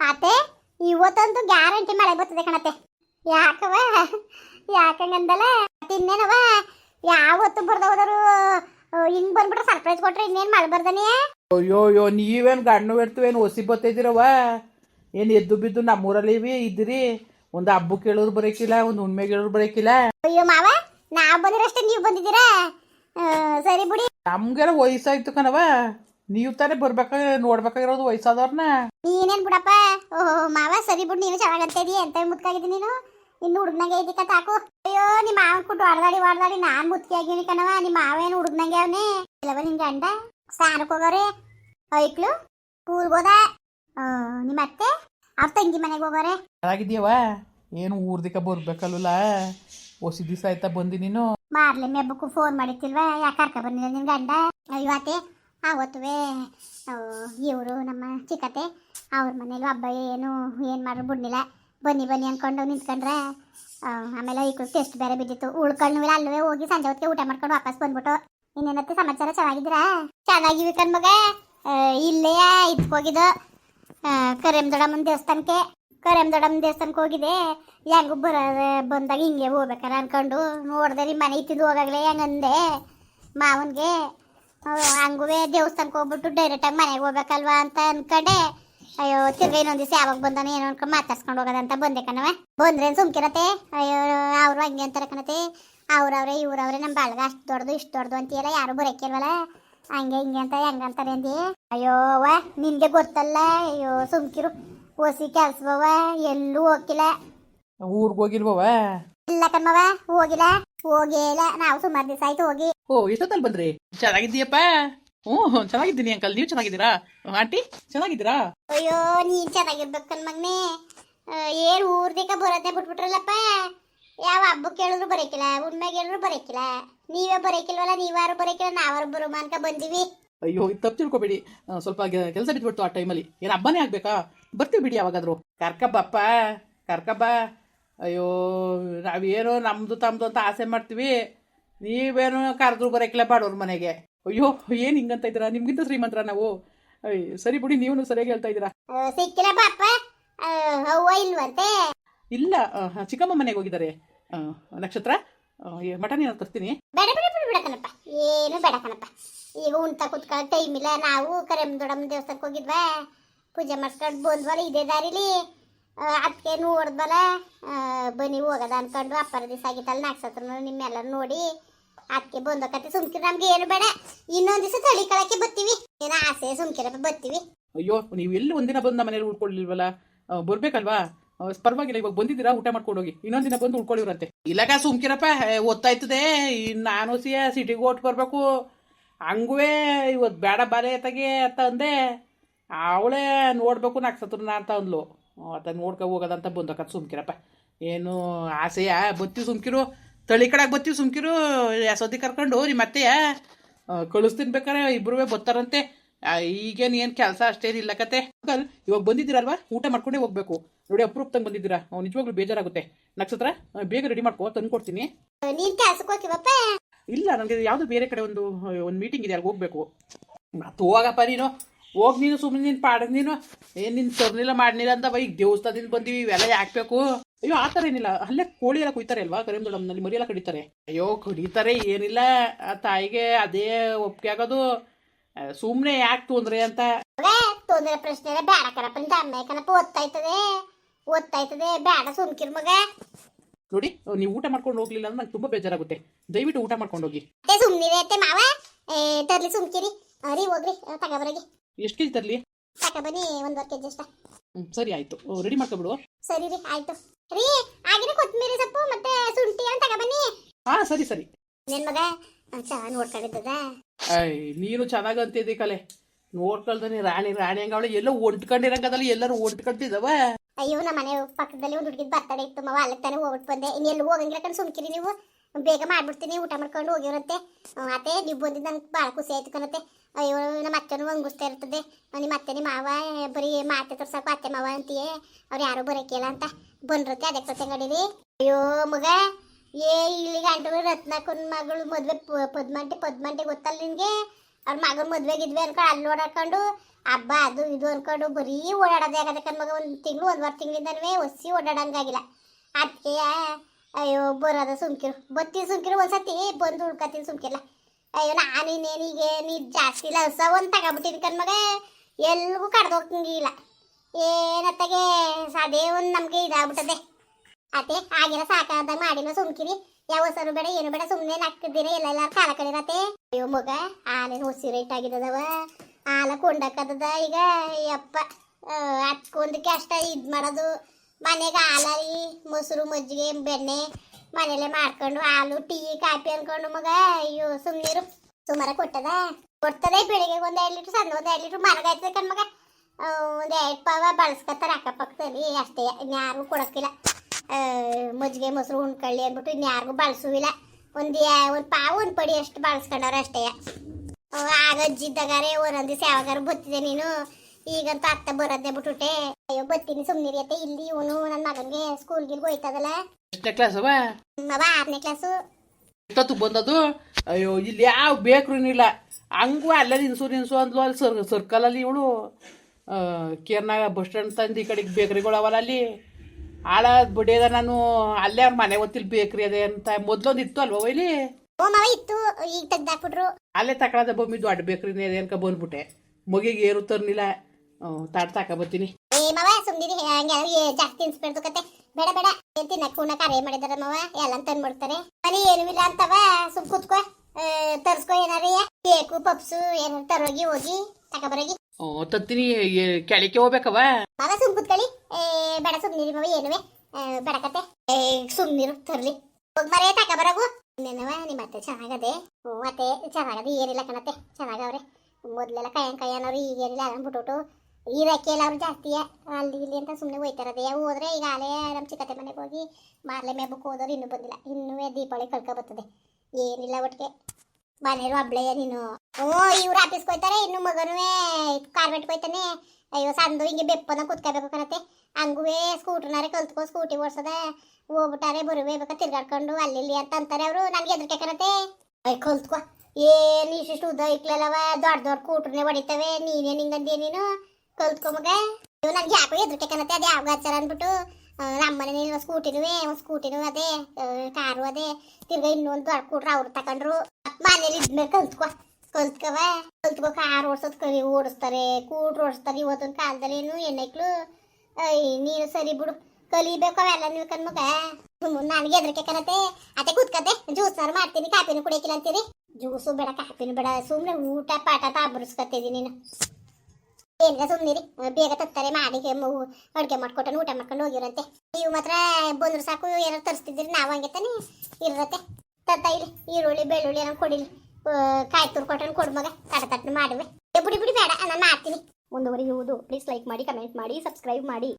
ಆತೆ ಇವತ್ತಂತೂ ಗ್ಯಾರಂಟಿ ಮಳೆ ಬರ್ತದೆ ಕಣತೆ. ಯಾಕವ ಯಾಕಂಗಂದಲ್ಲ ಇನ್ನೇನವ ಯಾವತ್ತು ಬರ್ದವದರು ಹಿಂಗ್ ಬಂದ್ಬಿಟ್ರೆ ಸರ್ಪ್ರೈಸ್ ಕೊಟ್ರೆ ಇನ್ನೇನ್ ಮಳೆ ಬರ್ದನೆ? ಅಯ್ಯೋ ಅಯ್ಯೋ ನೀವೇನ್ ಗಣ್ಣು ಇರ್ತೀವೇನು ಒಸಿ ಬತ್ತಿದಿರವ ಏನು ಎದ್ದು ಬಿದ್ದು ನಮ್ಮೂರಲ್ಲಿ ಇದ್ರಿ ಒಂದು ಹಬ್ಬಕ್ಕೆ ಹೇಳೋರು ಬರೋಕಿಲ್ಲ ಒಂದು ಹುಣ್ಮೆಗೆ ಹೇಳೋರು ಬರೋಕಿಲ್ಲ? ಅಯ್ಯೋ ಮಾವ ನಾವ್ ಬಂದಿರಷ್ಟೇ ನೀವು ಬಂದಿದ್ದೀರಾ? ಸರಿ ಬಿಡಿ. ನಮ್ಗೆಲ್ಲ ವಯಸ್ಸಾಯ್ತು ಕಣವ ನೀವು ತಾನೇ ಬರ್ಬೇಕಾಗಿರೋ ನೋಡ್ಬೇಕಾಗಿರೋದು ವಯಸ್ಸಾದವ್ರನ್ನ ನೀನೇನ್ ಬಿಡಪ್ಪ? ಓಹೋ ಮಾವ ಸರಿ ಬಿಡು ನೀನು ಚೆನ್ನಾಗಿ ಇದೀಯ. ಎಂತ ಮುತ್ಕಾಗಿದ್ದೀನಿ ನೀನು? ಇನ್ನು ಹುಡುಗ್ನಂಗೆ ಐತಿ ತಾಕು ಅಯ್ಯೋ ನಿಮ್ಮ ಮಾವನ್ ಕೊಟ್ಟು ಹೊಡ್ದಾಡಿ ಹೊಡ್ದಾಡಿ ನಾನ್ ಮುತ್ಕಿ ಆಗಿನಿ ಕಣವ ನಿಮ್ಮ ಮಾವೇನು ಹುಡುಗ್ನಂಗೆ ಅವನೇ? ಇಲ್ಲವ ನಿನ್ ಗಂಡ? ಸ್ನಾನಕ್ಕೆ ಹೋಗೋರೆ ಐಕ್ಳು ಸ್ಕೂಲ್ಗೆ ಹೋದ? ನಿಮ್ಮ ಅತ್ತೆ? ಅವ್ರ ತಂಗಿ ಮನೆಗೆ ಹೋಗೋರೆ ಚೆನ್ನಾಗಿದ್ಯವ ಏನು ಊರ್ದಿಕ ಬರ್ಬೇಕಲ್ಲ ಹೊಸ ದಿವಸ ಆಯ್ತಾ ಬಂದಿ ನೀನು? ಮಾರ್ಲೆ ಮೆಬ್ಬಕ್ಕೂ ಫೋನ್ ಮಾಡಿತ್ತಿಲ್ವಾ ಯಾಕೆ ಕರ್ಕ ಬಂದಿಲ್ಲ ನಿನ್ ಗಂಡ? ಅಯ್ಯೋ ಅತ್ತೆ ಆವತ್ತುವೆ ಇವರು ನಮ್ಮ ಚಿಕ್ಕತೆ ಅವ್ರ ಮನೇಲಿ ಹಬ್ಬ ಏನು ಏನು ಮಾಡ್ರು ಬಿಡ್ಲಿಲ್ಲ ಬನ್ನಿ ಬನ್ನಿ ಅಂದ್ಕೊಂಡು ನಿಂತ್ಕೊಂಡ್ರೆ ಆಮೇಲೆ ಈ ಕುರಿತು ಟೆಸ್ಟ್ ಬೇರೆ ಬಿದ್ದಿತ್ತು. ಉಳ್ಕೊಂಡು ಅಲ್ಲವೇ ಹೋಗಿ ಸಂಜೆ ಹೊತ್ತಿಗೆ ಊಟ ಮಾಡ್ಕೊಂಡು ವಾಪಸ್ ಬಂದ್ಬಿಟ್ಟು. ಇನ್ನೇನತ್ತೆ ಸಮಾಚಾರ ಚೆನ್ನಾಗಿದ್ದೀರಾ? ಚೆನ್ನಾಗಿವಿ ಆ, ಇಲ್ಲೇ ಇದಕ್ಕೆ ಹೋಗಿದ್ದು ಕರೆಮ್ ದೊಡ್ಡಮ್ಮನ ದೇವಸ್ಥಾನಕ್ಕೆ. ಕರೆಮ್ ದೊಡ್ಡಮ್ಮನ ದೇವಸ್ಥಾನಕ್ಕೆ ಹೋಗಿದೆ ಹೆಂಗು ಬರ ಬಂದಾಗ ಹಿಂಗೆ ಹೋಗ್ಬೇಕಾರ ಅನ್ಕೊಂಡು ನೋಡ್ದೆ ರೀ ಮನೆ ಇತ್ತಿದ್ದು ಹೋಗಾಗ್ಲೇ? ಹೆಂಗಂದೆ ಮಾವನ್ಗೆ. ಹಂಗುವೆ ದೇವಸ್ಥಾನಕ್ಕೆ ಹೋಗ್ಬಿಟ್ಟು ಡೈರೆಕ್ಟಾಗಿ ಮನೆಗೆ ಹೋಗ್ಬೇಕಲ್ವಾ ಅಂತ ಅನ್ಕಡೆ. ಅಯ್ಯೋ ತಿರ್ಗಾ ಇನ್ನೊಂದ್ ದಿವಸ ಯಾವಾಗ ಬಂದಾನೆ ಏನೋ ಅನ್ಕೊಂಡು ಮಾತಾಡ್ಸ್ಕೊಂಡು ಹೋಗೋದಂತ ಬಂದೆ ಕಣವ ಬಂದ್ರೇನು ಸುಮ್ಕಿರತ್ತೆ? ಅಯ್ಯೋ ಅವ್ರು ಹಂಗೆ ಅಂತಾರೆ ಕಣತೆ ಅವ್ರವ್ರೆ ಇವ್ರವ್ರೆ ನಮ್ಮ ಬಾಳ್ಗ ಅಷ್ಟು ದೊಡ್ಡದು ಇಷ್ಟು ದೊಡ್ಡದು ಅಂತೀಯಲ್ಲ ಯಾರು ಬರೋಕ್ಕಿಲ್ವಲ್ಲ ಹಂಗೆ ಹಿಂಗೆ ಅಂತ ಹೆಂಗಂತಾರೆ ಅಂದಿ. ಅಯ್ಯೋ ಅವ್ವ ನಿನಗೆ ಗೊತ್ತಲ್ಲ. ಅಯ್ಯೋ ಸುಮ್ಕಿರು. ಓಸಿ ಕೆಲ್ಸವವ ಎಲ್ಲೂ ಹೋಗಿಲ್ಲ ಊರಿಗೆ ಹೋಗಿಲ್ವವ ಇಲ್ಲ ಕಣ್ಮವ ಹೋಗಿಲ್ಲ. ಹೋಗೇ ಇಲ್ಲ. ನಾವು ಸುಮಾರು ದಿವಸ ಆಯ್ತು ಹೋಗಿ. ಓ ಎಷ್ಟೊತ್ತಲ್ಲಿ ಬಂದ್ರಿ? ಚೆನ್ನಾಗಿದ್ದೀಯಪ್ಪ. ಹ್ಞೂ ಚೆನ್ನಾಗಿದ್ದೀನಿ ಅಂಕಲ್. ನೀವು ಚೆನ್ನಾಗಿದ್ದೀರಾ? ಆಂಟಿ ಚೆನ್ನಾಗಿದ್ದೀರಾ? ಅಯ್ಯೋ ನೀನ್ ಚೆನ್ನಾಗಿರ್ಬೇಕು ಮಗ್ನೆ. ಏನ್ ಊರ್ದಿಕ ಬರೋದೇ ಬಿಟ್ಬಿಟ್ರಲ್ಲಪ್ಪ. ಯಾವ ಹಬ್ಬಕ್ಕೆ ಕೇಳಿದ್ರು ಬರೋಕಿಲ್ಲ ಉಣ್ಮೆಗೆ ಹೇಳಿದ್ರು ಬರೋಕಿಲ್ಲ. ನೀವೇ ಬರೋಕಿಲ್ವಲ್ಲ ನೀವಾರು ಬರೋಕಿಲ್ಲ ನಾವಾರು ಬರೋ ಮಾನ್ಕ ಬಂದಿವಿ. ಅಯ್ಯೋ ಇದು ತಪ್ಪು ತಿಳ್ಕೊಬೇಡಿ. ಆ, ಸ್ವಲ್ಪ ಕೆಲಸ ಬಿಟ್ಬಿಡ್ತು ಆ ಟೈಮಲ್ಲಿ. ಏನು ಹಬ್ಬನೇ ಆಗ್ಬೇಕಾ? ಬರ್ತೀವಿ ಬಿಡಿ ಯಾವಾಗಾದ್ರು. ಕರ್ಕಬ್ಬಪ್ಪ ಕರ್ಕಬ್ಬ. ಅಯ್ಯೋ ನಾವೇನೋ ನಮ್ಮದು ತಮ್ಮದು ಅಂತ ಆಸೆ ಮಾಡ್ತೀವಿ. ನೀವೇನೋ ಕರೆದ್ರು ಬರೋಕಿಲ್ಲ ಬಾಡೋರ್ ಮನೆಗೆ. ಅಯ್ಯೋ ಏನು ಹಿಂಗಂತ ಇದ್ದೀರಾ? ನಿಮ್ಗಿಂತ ಶ್ರೀಮಂತರ ನಾವು? ಸರಿ ಬಿಡಿ ನೀವು ಸರಿಯಾಗಿ ಹೇಳ್ತಾ ಇದ್ದೀರಾ? ಆ, ಸಿಕ್ಕಿಲ್ಲ ಪಾಪ. ಆ, ಅವ್ವ ಇಲ್ವಂತೆ? ಇಲ್ಲ ಚಿಕ್ಕಮ್ಮ ಮನೆಗೆ ಹೋಗಿದ್ದಾರೆ. ನಕ್ಷತ್ರ? ಮಟನ್ ಏನಾದ್ರು ತರ್ತೀನಿ ಬೇಡ ಬೇಡ ಬೇಡ ಬೇಡ ಕಣಪ್ಪ. ಏನು ಬೇಡ ಕಣಪ್ಪ. ಈಗ ಉಣ್ತಾ ಕುತ್ಕೊಳ್ಳೋ ಟೈಮ್ ಇಲ್ಲ. ನಾವು ಕರೆಮ್ ದೊಡಮ್ಮ ದೇವಸ್ಥಾನಕ್ಕೆ ಹೋಗಿದ್ವಾ. ಪೂಜೆ ಮಾಡ್ಕೊಂಡು ಬಂದ್ವಲ್ಲ ಇದೇ ದಾರಿಲಿ. ಅದಕ್ಕೆ ನೋಡಿದ್ವಲ್ಲ. ಬನಿ ಬನ್ನಿ ಹೋಗದ ಅನ್ಕೊಂಡು ಅಪ್ಪರ ದಿವಸ ಆಗಿತ್ತಲ್ಲ ನಾಕ್ಸತ್ರ ನಿಮ್ಮೆಲ್ಲ ನೋಡಿ. ಅದಕ್ಕೆ ಬಂದಕತ್ತೆ ಸುಮ್ಕಿರ ನಮ್ಗೆ ಏನು ಬೇಡ. ಇನ್ನೊಂದ್ ದಿವಸ ತಳಿ ಕಳಕ್ಕೆ ಬರ್ತೀವಿ. ಏನ ಆಸೆ ಸುಮ್ಕಿರಪ್ಪ ಬರ್ತೀವಿ. ಅಯ್ಯೋ, ನೀವು ಎಲ್ಲಿ ಒಂದಿನ ಬಂದು ಮನೇಲಿ ಉಳ್ಕೊಳ್ಳಿಲ್ವಲ್ಲ? ಬರ್ಬೇಕಲ್ವಾ? ಪರವಾಗಿಲ್ಲ, ಇವಾಗ ಬಂದಿದ್ದೀರಾ? ಊಟ ಮಾಡ್ಕೊಂಡು ಹೋಗಿ. ಇನ್ನೊಂದಿನ ಬಂದು ಉಳ್ಕೊಳ್ಳಿವ್ರಂತೆ. ಇಲ್ಲಕ ಸುಮ್ಕಿರಪ್ಪ ಓದ್ತಾಯ್ತದೆ. ನಾನು ಸಿಯ ಸಿಟಿಗೆ ಓಟ್ ಬರಬೇಕು. ಹಂಗುವೆ ಇವತ್ತು ಬೇಡ ಬಾರೆ ತಗೆ ಅಂತ ಅಂದೆ. ಅವಳೇ ನೋಡಬೇಕು ಸತ್ರ ಅಂತ ಅಂದ್ಲು. ಅದ ನೋಡ್ಕೊ ಹೋಗೋದಂತ ಬಂದಕ್ಕ ಸುಮ್ಕಿರಪ್ಪ. ಏನು ಆಸೆಯಾ? ಬತ್ತಿ ಸುಮ್ಕಿರು. ತಳಿ ಕಡೆಗೆ ಬತ್ತೀವಿ ಸುಮ್ಕಿರು ಯಸೋದಿ ಕರ್ಕೊಂಡು ನಿಮ್ಮ ಮತ್ತೆ ಕಳಿಸ್ತೀನಿ ಬೇಕಾರೆ ಇಬ್ಬರೂ ಬರ್ತಾರಂತೆ ಈಗೇನು ಏನು ಕೆಲಸ ಅಷ್ಟೇನಿಲ್ಲ ಕತೆ. ಇವಾಗ ಬಂದಿದ್ದೀರಲ್ವಾ? ಊಟ ಮಾಡ್ಕೊಂಡೇ ಹೋಗ್ಬೇಕು. ನೋಡಿ ಅಪರೂಪದಂಗೆ ಬಂದಿದ್ದೀರಾ? ಅವ್ನು ನಿಜವಾಗ್ಲೂ ಬೇಜಾರಾಗುತ್ತೆ. ನಕ್ಷತ್ರ ಬೇಗ ರೆಡಿ ಮಾಡ್ಕೋ ತಂದು ಕೊಡ್ತೀನಿ. ಇಲ್ಲ ನನಗೆ ಯಾವುದು ಬೇರೆ ಕಡೆ ಒಂದು ಒಂದು ಮೀಟಿಂಗ್ ಇದೆ ಅಲ್ಲಿ ಹೋಗ್ಬೇಕು. ಮತ್ತು ಹೋಗಪ್ಪ ನೀನು. ಹೋಗಿ ನೀನು ಸುಮ್ಮನೆ ನೀನು ಪಾಡ್ದು ನೀನು. ಏನು ನಿನ್ನ ತರ್ನಿಲ್ಲ ಮಾಡಲಿಲ್ಲ ಅಂತ ಬೈಕ್ ದೇವಸ್ಥಾನದಿಂದ ಬಂದೀವಿ ಇವೆಲ್ಲ ಯಾಕಬೇಕು? ಅಯ್ಯೋ ಆತರ ಥರ ಏನಿಲ್ಲ. ಅಲ್ಲೇ ಕೋಳಿ ಎಲ್ಲ ಕುಯ್ತಾರೆ ಅಲ್ವಾ? ಕರೀಮ್ ದೊಡ್ಡಮ್ಮನಲ್ಲಿ ಮರಿ ಎಲ್ಲ ಕಡಿತಾರೆ. ಅಯ್ಯೋ ಕಡಿತಾರೆ ಏನಿಲ್ಲ. ಆ ತಾಯಿಗೆ ಅದೇ ಒಪ್ಪಿಗೆ ಆಗೋದು. ಸುಮ್ಮನೆ ಯಾಕೆ ತೊಂದ್ರೆ ಅಂತ? ತೊಂದರೆ ಪ್ರಶ್ನೆ ಇಲ್ಲ ಬೇಡ ಕಣಪ್ಪ ನಿಂದ ಅಮ್ಮ ಕಣಪ್ಪ ಓದ್ತಾಯ್ತದೆ ಬೇಡ ಸುಮ್ಕಿರ್ ಮಗ. ನೋಡಿ ನೀವು ಊಟ ಮಾಡ್ಕೊಂಡು ಹೋಗ್ಲಿಲ್ಲ ಅಂದ್ರೆ ನಂಗೆ ತುಂಬಾ ಬೇಜಾರಾಗುತ್ತೆ. ದಯವಿಟ್ಟು ಊಟ ಮಾಡ್ಕೊಂಡು ಹೋಗಿ. ಸುಮ್ನಿರಿ ಅತ್ತೆ ಮಾವ. ಏ ತರ್ಲಿ ಸುಮ್ಕಿರಿ. ಅರಿ ಹೋಗ್ರಿ ತಗೊಬರಗಿ ಎಷ್ಟು ಕೆಜಿ ತರ್ಲಿ? ತರಲಿ ತಗೊಬನ್ನಿ ಒಂದೂವರೆ ಕೆಜಿ ಅಷ್ಟ. ಹ್ಞೂ ಸರಿ ಆಯ್ತು. ರೆಡಿ ಮಾಡ್ಕೊಬಿಡು. ಸರಿ ರೀ ಆಯ್ತು. ರೀ ಆಗಿನ ಕೊತ್ತಂಬರಿ ಸೊಪ್ಪು ಮತ್ತೆ ಶುಂಠಿ ಅಂತ ತಗೊಬನ್ನಿ ಹಾಂ ಸರಿ ಸರಿ. ನಿನ್ ಮಗ ಚಾ ನೋಡ್ಕೊಂಡಿದ್ದದ? ಐ ನೀನು ಚೆನ್ನಾಗಿ ಅಂತಿದ್ದಿ ಕಲೆ. ನೋಡ್ಕೊಳ್ದಾನೆ ರಾಣಿ ರಾಣಿ ಹಂಗ ಎಲ್ಲ ಎಲ್ಲೋ ಒಂಟ್ಕೊಂಡಿರಂಗದಲ್ಲಿ ಎಲ್ಲರೂ ಒಂಟ್ಕೊಳ್ತಿದ್ದವ ಅಯ್ಯೋ ನಮ್ಮ ಮನೆ ಪಕ್ಕದಲ್ಲಿ ಒಂದು ಹುಡುಗಿದ್ ಬರ್ತಡೆ ಇತ್ತು. ಮಾವ ಅಲ್ಲಿಗೆ ತಾನೇ ಹೋಗ್ಬಿಟ್ಟು ಬಂದೆ. ಇನ್ನೆಲ್ಲೂ ಹೋಗಂಗಿಲ್ಲ ಕಣ್ ಸುಮ್ಕಿರಿ ನೀವು. ಬೇಗ ಮಾಡ್ಬಿಡ್ತೀನಿ, ಊಟ ಮಾಡ್ಕೊಂಡು ಹೋಗಿರಂತೆ ಮತ್ತೆ ನೀವು ಬಂದಿದ್ದು ನಂಗೆ ಭಾಳ ಖುಷಿ ಆಯ್ತು ಕಣತ್ತೆ. ಅಯ್ಯೋ, ನಮ್ಮ ಅತ್ತೆನೂ ಹಂಗುಸ್ತಾ ಇರ್ತದೆ. ನಿಮ್ಮ ಅತ್ತೆ, ನಿಮ್ಮ ಮಾವ, ಬರೀ ಮಾತೆ ತೋರ್ಸಕ್ಕೆ ಅತ್ತೆ, ಮಾವ ಅಂತೀಯೇ. ಅವ್ರು ಯಾರು ಬರೋಕಿಲ್ಲ ಅಂತ. ಬಂದ್ರತ್ತೆ ಅದಕ್ಕೆ ತಂಗಡೀರಿ ಅಯ್ಯೋ, ಮಗ, ಏ ಇಲ್ಲಿ ಗಂಟು ರತ್ನಾಕನ್ ಮಗಳು ಮದುವೆ ಪದ್ಮಂಟಿ ಪದ್ಮಂಟಿ ಗೊತ್ತಲ್ಲ ನಿನಗೆ? ಅವ್ರ ಮಗನ ಗಿದ್ವೆ ಅನ್ಕೊಂಡು ಅಲ್ಲಿ ಓಡಾಡ್ಕೊಂಡು ಹಬ್ಬ ಅದು ಇದು ಅನ್ಕೊಂಡು ಬರೀ ಓಡಾಡೋದೇ ಆಗದೆ ಕಣ್ ಮಗ. ಒಂದು ತಿಂಗಳು, ಒಂದುವರೆ ತಿಂಗಳಿಂದನೂ ಒಸಿ ಓಡಾಡಂಗಾಗಿಲ್ಲ. ಅದಕ್ಕೆ ಅಯ್ಯೋ, ಬರೋದ ಸುಮ್ಕಿರು. ಬತ್ತಿ ಸುಮ್ಕಿರು, ಒಂದ್ಸತಿ ಬಂದು ಉಳ್ಕತೀನಿ ಸುಮ್ಕಿಲ್ಲ ಅಯ್ಯೋ, ನಾನು ಇನ್ನೇನಿಗೆ ನೀ ಜಾಸ್ತಿ ಇಲ್ಲ ಹೊಸ ಒಂದು ತಗೊಬಿಟ್ಟಿನಿ ಕಣ್ ಮಗ. ಎಲ್ಗೂ ಕಡ್ದು ಹೋಗಂಗಿಲ್ಲ ಏನತ್ತಾಗೆ? ಅದೇ ಒಂದು ನಮಗೆ ಇದಾಗ್ಬಿಟ್ಟದೆ. ಅತ್ತೆ ಆಗಿರ ಸಾಕಾದಾಗ ಮಾಡಿನ ಸುಮ್ಕಿರಿ? ಯಾವ ಹೊಸರು ಬೇಡ, ಏನು ಬೇಡ ಸುಮ್ಮನೆ ನಕ್ಕಿದ್ದೀರ ಎಲ್ಲ ಎಲ್ಲ ಕಾಲ ಕಳಿರತ್ತೆ ಅಯ್ಯೋ, ಮಗ ಆನೆ ಹೊಸಿ ರೇಟ್ ಆಗಿದ್ದದವ ಹಾಲ ಕೊಂಡಕ್ಕದ ಈಗ. ಯಪ್ಪ ಅತ್ಕೊಂದಕ್ಕೆ ಅಷ್ಟ ಇದು ಮಾಡೋದು. ಮನೆಗೆ ಹಾಲರಿ ಮೊಸರು, ಮಜ್ಜಿಗೆ, ಬೆಣ್ಣೆ ಮನೇಲೆ ಮಾಡ್ಕೊಂಡು ಹಾಲು, ಟೀ, ಕಾಫಿ ಅನ್ಕೊಂಡು ಮಗ, ಅಯ್ಯೋ ಸುಮ್ಮನಿರು ಸುಮಾರ ಕೊಟ್ಟದ? ಕೊಡ್ತದೆ ಬೆಳಿಗ್ಗೆ ಒಂದು ಎರಡು ಲೀಟ್ರ್, ಸಣ್ಣ ಒಂದು ಎರಡು ಲೀಟ್ರ್ ಮರಗಾಯ್ತದೆ ಕಣ್ ಮಗ. ಒಂದು ಎರಡು ಪಾವ ಬಳಸ್ಕೊತಾರೆ ಅಕ್ಕಪಕ್ಕದಲ್ಲಿ, ಅಷ್ಟೇ, ಇನ್ಯಾರಿಗೂ ಕೊಡೋಕ್ಕಿಲ್ಲ. ಮಜ್ಜಿಗೆ, ಮೊಸರು ಉಣ್ಕೊಳ್ಳಿ ಅಂದ್ಬಿಟ್ಟು ಇನ್ಯಾರಿಗೂ ಬಳಸುವಿಲ್ಲ. ಒಂದು ಒಂದು ಪಾವ, ಒಂದು ಪಡಿ ಅಷ್ಟು ಬಳಸ್ಕೊಂಡವ್ರು ಅಷ್ಟೇ. ಆಗ ಅಜ್ಜಿದ್ದಾಗಾರೆ ಒಂದೊಂದು ದಿವಸ ಯಾವಾಗಾರು ಬತ್ತಿದೆ ನೀನು. ಈಗಂತೂ ಅತ್ತ ಬರೋದೇ ಬಿಟ್ಟುಟೆ ಅಯ್ಯೋ ಬತ್ತೀನಿ ಸುಮ್ಮನಿರಿ ಅತ್ತೆ. ಇಲ್ಲಿ ಇವನು ನನ್ನ ಮಗನಿಗೆ ಗಿಲ್ ಹೋಯ್ತದಲ್ಲ. ಎಷ್ಟನೇ ಕ್ಲಾಸ್ ಅವ? ಅವ ಆರನೇ ಕ್ಲಾಸು ಎಷ್ಟೊತ್ತು ಬಂದದು ಅಯ್ಯೋ ಇಲ್ಲಿ ಯಾವ ಬೇಕ್ರೂ ಇಲ್ಲ. ಹಂಗೂ ಅಲ್ಲೇ ನಿನ್ಸು ಅಂದ್ಲು ಅಲ್ಲಿ ಸರ್ ಸರ್ಕಲಲ್ಲಿ ಇವಳು. ಕೇರ್ನಾಗ ಬಸ್ ಸ್ಟ್ಯಾಂಡ್ ತಂದು ಈ ಕಡೆಗೆ ಬೇಕ್ರಿಗಳು ಅವಲ್ಲ ಅಲ್ಲಿ. ಆಳ ಬಡಿಯದ ನಾನು. ಅಲ್ಲೇ ಅವ್ರ ಮನೆ ಗೊತ್ತಿಲ್ಲ ಬೇಕ್ರಿ ಅದೇ ಅಂತ ಮೊದ್ಲೊಂದು ಇತ್ತು ಅಲ್ವಾ ಇಲ್ಲಿ ಇತ್ತು. ಈಗ ತೆಗ್ದಾಕ್ಬಿಟ್ರು. ಅಲ್ಲೇ ತಕೊಳದ ಬೊಮ್ಮಿ ದೊಡ್ಡ ಬೇಕ್ರಿನೇ ಅದೇ ಅನ್ಕ ಬಂದ್ಬಿಟ್ಟೆ. ಮಗಿಗೆ ಏರು ತರ್ನಿಲ್ಲ. ತಾಟ್ ತಗೊಬತ್ತೀನಿ ಏ ಮಾವ ಸುಮ್ನಿರಿ. ಹಂಗೆ ಜಾಸ್ತಿ ತಿನ್ಸ್ಬಿಡ್ತು ಕತೆ ಬೇಡ ಬೇಡ. ಏನ್ ತಿನ್ನಕ್ ಉಣ್ಣಕ್ ಅರೆ ಮಾಡಿದಾರ ಮಾವ? ಎಲ್ಲ ತಂದ್ಬಿಡ್ತಾರೆ ಮನೆ ಏನು ಇಲ್ಲ ಅಂತವ. ಸುಮ್ ಕುತ್ಕೋ. ತರ್ಸ್ಕೋ ಏನಾರ ಬೇಕು ಪಪ್ಸು ಏನಾರ ತರೋಗಿ ಹೋಗಿ ತಗೊಬರೋಗಿ ತತ್ತೀನಿ ಕೆಳಕ್ಕೆ ಹೋಗ್ಬೇಕವ? ಮಾವ ಸುಮ್ ಕುತ್ಕೊಳ್ಳಿ. ಬೇಡ ಸುಮ್ನಿರಿ ಮಾವ ಏನುವೆ ಬೇಡ ಕತೆ. ಏ ಸುಮ್ನಿರು ತರ್ಲಿ ಹೋಗ್ ಮರೇ ತಕಬರೋಗು ಇನ್ನೇನವ ನಿಮ್ಮ ಅತ್ತೆ ಚೆನ್ನಾಗದೆ. ಹ್ಞೂ ಅತ್ತೆ ಚೆನ್ನಾಗದೆ ಏನಿಲ್ಲ ಕಣತ್ತೆ. ಚೆನ್ನಾಗವ್ರೆ. ಮೊದ್ಲೆಲ್ಲ ಕೈಯನ್ ಕೈಯನವ್ರು ಈಗ ಏನಿಲ್ಲ ಅಂದ್ಬಿಟ್ಟು ಇರಕ್ಕೆ ಎಲ್ಲ ಅವ್ರು ಜಾಸ್ತಿ ಅಲ್ಲಿ ಇಲ್ಲಿ ಅಂತ ಸುಮ್ಮನೆ ಹೋಯ್ತಾರದೆ. ಹೋದ್ರೆ ಈಗ ಆಲೇ ನಮ್ಮ ಚಿಕ್ಕತ್ತೆ ಮನೆಗೆ ಹೋಗಿ ಮಾರ್ಲೆ ಮೇಬಕ್ಕೆ ಹೋದವ್ರು ಇನ್ನೂ ಬಂದಿಲ್ಲ. ಇನ್ನೂ ದೀಪಾವಳಿ ಕಳ್ಕೊ ಬರ್ತದೆ. ಏನಿಲ್ಲ ಒಟ್ಟಿಗೆ. ಮನೇರು ಹಬ್ಳೆಯ ನೀನು. ಓ, ಇವ್ರು ಆಫೀಸ್ಗೆ ಹೋಯ್ತಾರೆ, ಇನ್ನು ಮಗನೂ ಕಾರ್ಬೆಟ್ಗೆ ಹೋಯ್ತಾನೆ. ಅಯ್ಯೋ ಸಂದು ಹಿಂಗೆ ಬೆಪ್ಪನ ಕುತ್ಕೋಬೇಕು ಕಣತ್ತೆ. ಹಂಗುವೆ ಸ್ಕೂಟರ್ನಾರೆ ಕಲ್ತ್ಕೋ ಸ್ಕೂಟಿ ಓಡಿಸದೆ. ಹೋಗ್ಬಿಟ್ಟಾರೆ, ಬರುವೆ ಬೇಕಾ ತಿರ್ಗಾಡ್ಕೊಂಡು ಅಲ್ಲಿ ಇಲ್ಲಿ ಅಂತ ಅಂತಾರೆ ಅವರು. ನನಗೆ ಹೆದರಿಕೆ ಕಣತ್ತೆ. ಅಯ್ಯ ಕಲ್ತ್ಕೋ. ಏನು ಇಷ್ಟಿಷ್ಟು ಉದ್ದ ಇಕ್ಲಲ್ಲವ ದೊಡ್ಡ ದೊಡ್ಡ ಕೂಟ್ರನ್ನೇ ಹೊಡಿತವೆ. ನೀನೇ ನಿಂಗಂದೆ ನೀನು. ಕಲ್ತ್ಕೊ ಮಗ. ಇವ್ ನನ್ಗೆ ಯಾಕೋ ಎದುರು ಕಣತ್ತೆ, ಅದೇ ಅಂದ್ಬಿಟ್ಟು ನಮ್ಮನೆ ನಮ್ಮ ಮನೇಲಿ ಒಂದು ಸ್ಕೂಟಿನೂ ಅದೇ ಕಾರು ಅದೇ. ತಿರ್ಗಾ ಇನ್ನೊಂದು ದೊಡ್ಡ ಕೂಟ್ರ ಅವ್ರು ತಕೊಂಡ್ರು. ಮನೇಲಿ ಇದ್ಮೇಲೆ ಕಲ್ತ್ಕೊ ಕಲ್ತ್ಕವ ಕಲ್ತ್ಕೊ ಕಾರ್ ಓಡ್ಸೋದ್ ಕಲಿ ಓಡಿಸ್ತಾರೆ ಕೂಟ್ರು ಓಡಿಸ್ತಾರೆ. ಇವತ್ತಿನ ಕಾಲದಲ್ಲಿ ಏನು ಹೆಣ್ಣೈಕ್ಳು ನೀನು ಸರಿ ಬಿಡು. ಕಲಿಬೇಕು ಅವೆಲ್ಲ ನೀವು ಕಣ್ಮಗ ನನಗೆ ಹೆದರಿಕೆ ಕಣತೆ ಅದೇ ಕೂತ್ಕತೆ, ಜ್ಯೂಸ್ನಾರು ಮಾಡ್ತೀನಿ ಕಾಪಿನೂ ಕುಡಿಯಕಿಲ್ಲ ಅಂತೀರಿ? ಜ್ಯೂಸು ಬೇಡ ಕಾಪಿನೂ ಬೇಡ. ಸುಮ್ಮನೆ ಊಟ, ಪಾಠ ತಾಬರ್ಸ್ಕೊತಿದ್ದೀನಿ ನೀನು. ಏನಿಲ್ಲ ಸುಮ್ಮನಿರಿ ಬೇಗ ತತ್ತಾರೆ ಮಾಡಿ ಅಡುಗೆ ಮಾಡ್ಕೊಟ್ಟು, ಊಟ ಮಾಡ್ಕೊಂಡು ಹೋಗಿರಂತೆ ನೀವು ಮಾತ್ರ ಬಂದ್ರು ಸಾಕು, ಏನಾರು ತರಿಸ್ತಿದ್ರಿ ನಾವು ಹಂಗೆ ತಾನೆ ಇರತ್ತೆ ತತ್ತ ಇಲ್ಲಿ ಈರುಳ್ಳಿ, ಬೆಳ್ಳುಳ್ಳಿ ಏನೋ ಕೊಡಿಲಿ ಕಾಯಿ ತುರ್ಕೊಟ್ಟನು ಕೊಡು ಮಗ, ತಟ ತಟ್ಟನು ಮಾಡುವೆ. ಬಿಡಿ ಬಿಡಿ, ಬೇಡ, ನಾನು ಮಾಡ್ತೀನಿ. ಮುಂದುವರಿಯುವುದು ಪ್ಲೀಸ್ ಲೈಕ್ ಮಾಡಿ ಕಮೆಂಟ್ ಮಾಡಿ ಸಬ್ಸ್ಕ್ರೈಬ್ ಮಾಡಿ.